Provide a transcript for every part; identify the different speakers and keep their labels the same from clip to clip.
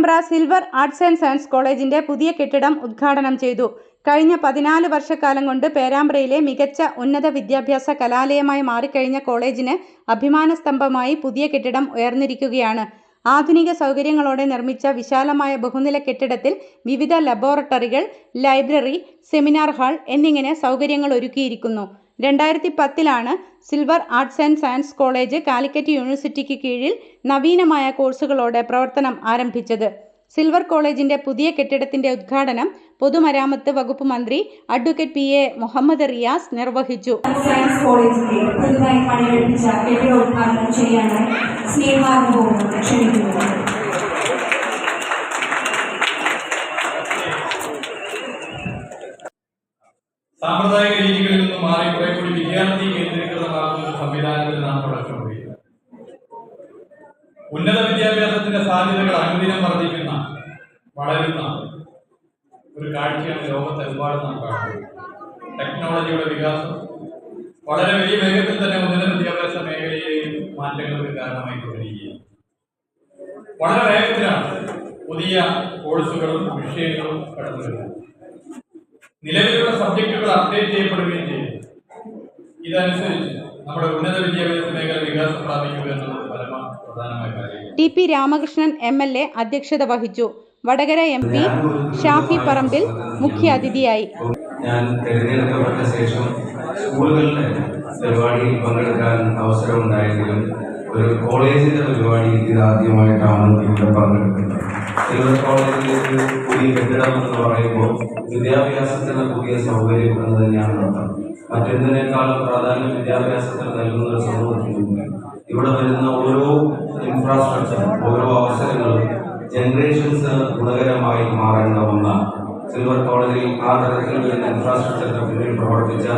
Speaker 1: Perambra silver arts and science കോളേജിന്റെ പുതിയ കെട്ടിടം ഉദ്ഘാടനം ചെയ്തു. കഴിഞ്ഞ പതിനാല് വർഷക്കാലം കൊണ്ട് പേരാമ്പ്രയിലെ മികച്ച ഉന്നത വിദ്യാഭ്യാസ കലാലയമായി മാറിക്കഴിഞ്ഞ കോളേജിന് അഭിമാന സ്തംഭമായി പുതിയ കെട്ടിടം ഉയർന്നിരിക്കുകയാണ്. ആധുനിക സൗകര്യങ്ങളോടെ നിർമ്മിച്ച വിശാലമായ ബഹുനില കെട്ടിടത്തിൽ വിവിധ ലബോറട്ടറികൾ ലൈബ്രറി സെമിനാർ ഹാൾ എന്നിങ്ങനെ സൗകര്യങ്ങൾ ഒരുക്കിയിരിക്കുന്നു. രണ്ടായിരത്തി പത്തിലാണ് silver arts and science college Calicut യൂണിവേഴ്സിറ്റിക്ക് കീഴിൽ നവീനമായ കോഴ്സുകളോടെ പ്രവർത്തനം ആരംഭിച്ചത്. സിൽവർ കോളേജിന്റെ പുതിയ കെട്ടിടത്തിന്റെ ഉദ്ഘാടനം പൊതുമരാമത്ത് വകുപ്പ് മന്ത്രി advocate P A Muhammad Riyas നിർവഹിച്ചു.
Speaker 2: സയൻസ് കോളേജിന്റെ പുതുതായി പണികഴിപ്പിച്ച കെട്ടിടോദ്ഘാടനം ചെയ്യാനായി സ്നേഹാനുഭവം ക്ഷണിക്കുന്നത്
Speaker 3: സാമ്പ്രദായിക രീതികളിൽ നിന്ന് മാറി കുറെ കൂടി വിദ്യാർത്ഥി കേന്ദ്രീകൃതമാകുന്ന ഒരു സംവിധാനത്തിൽ നാം തുടക്കം കുറിക്കുക ഉന്നത വിദ്യാഭ്യാസത്തിന്റെ സാധ്യതകൾ അനുദിനം വർദ്ധിക്കുന്ന വളരുന്ന ഒരു കാഴ്ചയാണ് ലോകത്തെമ്പാടും നാം കാണുന്നത്. ടെക്നോളജിയുടെ വികാസം വളരെ വലിയ വേഗത്തിൽ തന്നെ ഉന്നത വിദ്യാഭ്യാസ മേഖലയിലെയും മാറ്റങ്ങൾക്ക് കാരണമായി തുടരുകയാണ്. വളരെ വേഗത്തിലാണ് പുതിയ കോഴ്സുകളും വിഷയങ്ങളും കടന്നു വരുന്നത് നിലവിലുള്ള സബ്ജക്റ്റുകൾ അപ്ഡേറ്റ് ചെയ്യപ്പെടുകയും ചെയ്യും. ഇതനുസരിച്ച് നമ്മുടെ ഉന്നത വിദ്യാഭ്യാസ മേഖല വികാസം പ്രാപിക്കുക എന്നുള്ളത് പരമ പ്രധാനമായ കാര്യമാണ്
Speaker 1: T P Ramakrishnan M L A അധ്യക്ഷത വഹിച്ചു. വടകര എം പി ഷാഫി പറമ്പിൽ മുഖ്യാതിഥിയായി
Speaker 4: ഞാൻ തെരഞ്ഞെടുക്കപ്പെട്ട ശേഷം സ്കൂളുകളിലെ പരിപാടിയിൽ പങ്കെടുക്കാൻ അവസരമുണ്ടായെങ്കിലും ഒരു കോളേജിന്റെ പരിപാടിയിൽ ഇതാദ്യമായിട്ടാണ് ഇവിടെ പങ്കെടുക്കുന്നത്. കോളേജിലേക്ക് പുതിയ കെട്ടിടം എന്ന് പറയുമ്പോൾ വിദ്യാഭ്യാസത്തിന് പുതിയ സൗകര്യം എന്ന് തന്നെയാണ് അർത്ഥം. മറ്റെന്തിനേക്കാളും പ്രാധാന്യം വിദ്യാഭ്യാസത്തിന് നൽകുന്ന ഒരു സമൂഹത്തിലുണ്ട് ഇവിടെ വരുന്ന ഓരോ ഇൻഫ്രാസ്ട്രക്ചറും ഓരോ അവസരങ്ങളും ജനറേഷൻസ് ഗുണകരമായി മാറേണ്ട ഒന്നാണ് സിൽവർ കോളേജിൽ ആ എന്ന ഇൻഫ്രാസ്ട്രക്ചറിന് പിന്നിൽ പ്രവർത്തിച്ച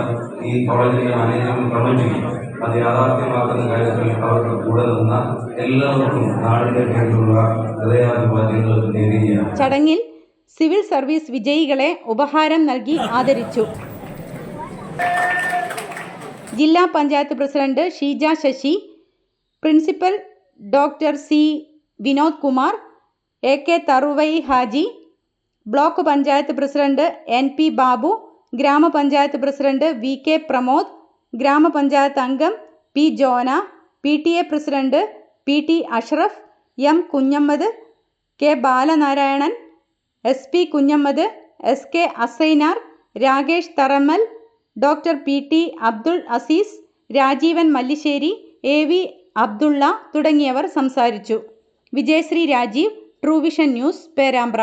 Speaker 4: ഈ കോളേജിന്റെ മാനേജ്മെന്റ് കമ്മിറ്റിക്ക് അത് യാഥാർത്ഥ്യമാക്കുന്ന കാര്യത്തിൽ അവർക്ക് കൂടെ നിന്ന എല്ലാവർക്കും നാടിന്റെ പേരിലുള്ള ഹൃദയാഭിവാദ്യങ്ങൾ നേരുകയാണ്.
Speaker 1: ചടങ്ങിൽ സിവിൽ സർവീസ് വിജയികളെ ഉപഹാരം നൽകി ആദരിച്ചു. ജില്ലാ panchayat president Sheeja Sasi principal doctor C Vinod Kumar A K Tharuvai Haji block panchayat president N P Babu ഗ്രാമപഞ്ചായത്ത് പ്രസിഡന്റ് വി കെ പ്രമോദ് ഗ്രാമപഞ്ചായത്ത് അംഗം P Jona P T A president P T Ashraf M Kunhammad K Balanarayanan S P Kunhammad S K Asainar Rakesh Tharammal doctor P T Abdul Azeez Rajeevan Mallissery A V Abdulla തുടങ്ങിയവർ സംസാരിച്ചു. Vijayasree Rajeev Truevision news Perambra.